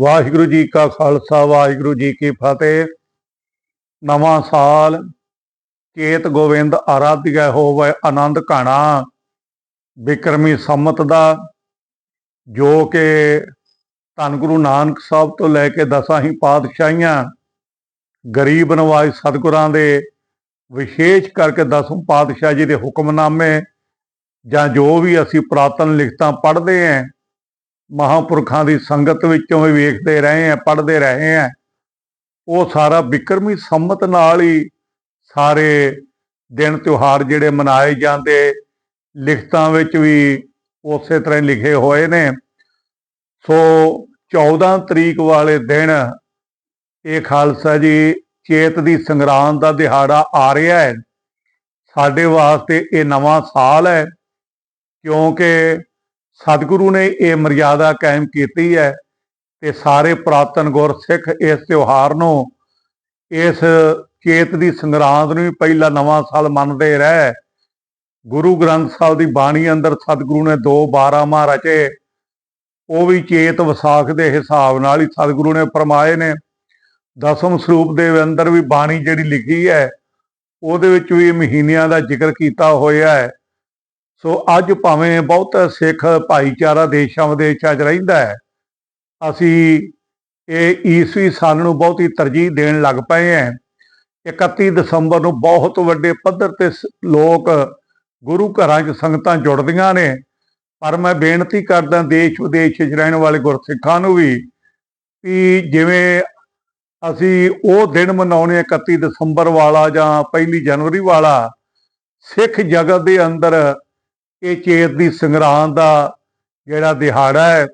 ਵਾਹਿਗੁਰੂ ਜੀ ਕਾ ਖਾਲਸਾ, ਵਾਹਿਗੁਰੂ ਜੀ ਕੀ ਫਤਿਹ। ਨਵਾਂ ਸਾਲ, ਚੇਤ ਗੋਬਿੰਦ ਆਰਾਧਿਆ ਹੋਵੇ ਆਨੰਦ ਘਾਣਾ। ਬਿਕਰਮੀ ਸੰਮਤ ਦਾ, ਜੋ ਕਿ ਧੰਨ ਗੁਰੂ ਨਾਨਕ ਸਾਹਿਬ ਤੋਂ ਲੈ ਕੇ ਦਸਾਂ ਹੀ ਪਾਤਸ਼ਾਹੀਆਂ, ਗਰੀਬ ਨਵਾਜ਼ ਸਤਿਗੁਰਾਂ ਦੇ ਵਿਸ਼ੇਸ਼ ਕਰਕੇ ਦਸਮ ਪਾਤਸ਼ਾਹ ਜੀ ਦੇ ਹੁਕਮਨਾਮੇ ਜਾਂ ਜੋ ਵੀ ਅਸੀਂ ਪੁਰਾਤਨ ਲਿਖਤਾਂ ਪੜ੍ਹਦੇ ਆਂ ਮਹਾਂਪੁਰਖਾਂ ਦੀ ਸੰਗਤ ਵਿੱਚੋਂ ਵੀ ਵੇਖਦੇ ਰਹੇ ਆਂ, ਪੜ੍ਹਦੇ ਰਹੇ ਆਂ। ਉਹ ਸਾਰਾ ਬਿਕਰਮੀ ਸੰਮਤ ਨਾਲ ਹੀ ਸਾਰੇ ਦਿਨ ਤਿਉਹਾਰ ਜਿਹੜੇ ਮਨਾਏ ਜਾਂਦੇ, ਲਿਖਤਾਂ ਵਿੱਚ ਵੀ ਉਸੇ ਤਰ੍ਹਾਂ ਲਿਖੇ ਹੋਏ ਨੇ। ਸੋ 14 ਤਰੀਕ ਵਾਲੇ ਦਿਨ ਇਹ ਖਾਲਸਾ ਜੀ ਚੇਤ ਦੀ ਸੰਗਰਾਂਦ ਦਾ ਦਿਹਾੜਾ ਆ ਰਿਹਾ ਹੈ। ਸਾਡੇ ਵਾਸਤੇ ਇਹ ਨਵਾਂ ਸਾਲ ਹੈ, ਕਿਉਂਕਿ ਸਤਿਗੁਰੂ ਨੇ ਇਹ ਮਰਿਆਦਾ ਕਾਇਮ ਕੀਤੀ ਹੈ ਤੇ ਸਾਰੇ ਪ੍ਰਾਤਨ ਗੁਰਸਿੱਖ ਇਸ ਤਿਉਹਾਰ ਨੂੰ ਇਸ ਚੇਤ ਦੀ ਸੰਗਰਾਂਦ ਨੂੰ ਵੀ ਪਹਿਲਾ ਨਵਾਂ ਸਾਲ ਮੰਨਦੇ ਰਹੇ। ਗੁਰੂ ਗ੍ਰੰਥ ਸਾਹਿਬ ਦੀ ਬਾਣੀ ਅੰਦਰ ਸਤਿਗੁਰੂ ਨੇ ਦੋ 12 ਮਾਹ ਰਚੇ ਉਹ ਵੀ ਚੇਤ ਵਿਸਾਖ ਦੇ ਹਿਸਾਬ ਨਾਲ ਹੀ ਸਤਿਗੁਰੂ ਨੇ ਫਰਮਾਏ ਨੇ। ਦਸਮ ਸਰੂਪ ਦੇ ਅੰਦਰ ਵੀ ਬਾਣੀ ਜਿਹੜੀ ਲਿਖੀ ਹੈ, ਉਹਦੇ ਵਿੱਚ ਵੀ ਮਹੀਨਿਆਂ ਦਾ ਜ਼ਿਕਰ ਕੀਤਾ ਹੋਇਆ ਹੈ। ਸੋ ਅੱਜ ਭਾਵੇਂ ਬਹੁਤ ਸਿੱਖ ਭਾਈਚਾਰਾ ਦੇਸ਼ਾਂ ਵਿਦੇਸ਼ਾਂ 'ਚ ਰਹਿੰਦਾ ਹੈ, ਅਸੀਂ ਇਹ ਈਸਵੀ ਸਾਲ ਨੂੰ ਬਹੁਤੀ ਤਰਜੀਹ ਦੇਣ ਲੱਗ ਪਏ ਹੈ। 31 ਦਸੰਬਰ ਨੂੰ ਬਹੁਤ ਵੱਡੇ ਪੱਧਰ ਤੇ ਸ- ਲੋਕ ਗੁਰੂ ਘਰਾਂ 'ਚ ਸੰਗਤਾਂ ਜੁੜਦੀਆਂ ਨੇ। ਪਰ ਮੈਂ ਬੇਨਤੀ ਕਰਦਾ ਦੇਸ਼ ਵਿਦੇਸ਼ 'ਚ ਰਹਿਣ ਵਾਲੇ ਗੁਰਸਿੱਖਾਂ ਨੂੰ ਵੀ ਕਿ ਜਿਵੇਂ ਅਸੀਂ ਉਹ ਦਿਨ ਮਨਾਉਣੇ ਆ 31 ਦਸੰਬਰ ਵਾਲਾ ਜਾਂ ਪਹਿਲੀ ਜਨਵਰੀ ਵਾਲਾ, ਸਿੱਖ ਜਗਤ ਦੇ ਅੰਦਰ ਇਹ ਚੇਤ ਦੀ ਸੰਗਰਾਂਦ ਦਾ ਜਿਹੜਾ ਦਿਹਾੜਾ ਹੈ,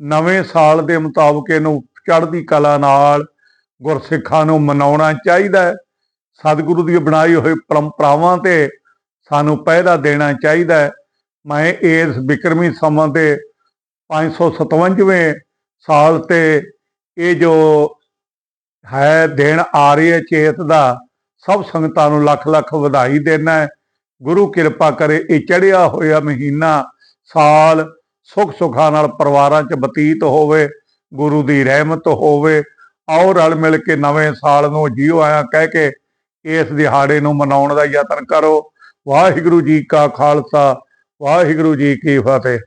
ਨਵੇਂ ਸਾਲ ਦੇ ਮੁਤਾਬਕ ਇਹਨੂੰ ਚੜ੍ਹਦੀ ਕਲਾ ਨਾਲ ਗੁਰਸਿੱਖਾਂ ਨੂੰ ਮਨਾਉਣਾ ਚਾਹੀਦਾ ਹੈ। ਸਤਿਗੁਰੂ ਦੀ ਬਣਾਈ ਹੋਈ ਪਰੰਪਰਾਵਾਂ ਤੇ ਸਾਨੂੰ ਪਹਿਰਾ ਦੇਣਾ ਚਾਹੀਦਾ ਹੈ। ਮੈਂ ਇਸ ਬਿਕਰਮੀ ਸਮਾਂ ਦੇ 557ਵੇਂ ਸਾਲ ਤੇ ਇਹ ਜੋ ਹੈ ਦੇਣ ਆ ਰਹੀ ਹੈ, ਚੇਤ ਦਾ ਸਭ ਸੰਗਤਾਂ ਨੂੰ ਲੱਖ ਲੱਖ ਵਧਾਈ ਦੇਣਾ ਹੈ। ਗੁਰੂ ਕਿਰਪਾ ਕਰੇ, ਇਹ ਚੜਿਆ ਹੋਇਆ ਮਹੀਨਾ ਸਾਲ ਸੁਖ ਸੁਖਾਂ ਨਾਲ ਪਰਿਵਾਰਾਂ 'ਚ ਬਤੀਤ ਹੋਵੇ, ਗੁਰੂ ਦੀ ਰਹਿਮਤ ਹੋਵੇ, ਆਓ ਰਲ ਮਿਲ ਕੇ ਨਵੇਂ ਸਾਲ ਨੂੰ ਜੀਓ ਆਇਆ ਕਹਿ ਕੇ ਇਸ ਦਿਹਾੜੇ ਨੂੰ ਮਨਾਉਣ ਦਾ ਯਤਨ ਕਰੋ। ਵਾਹਿਗੁਰੂ ਜੀ ਕਾ ਖਾਲਸਾ, ਵਾਹਿਗੁਰੂ ਜੀ ਕੀ ਫਤਿਹ।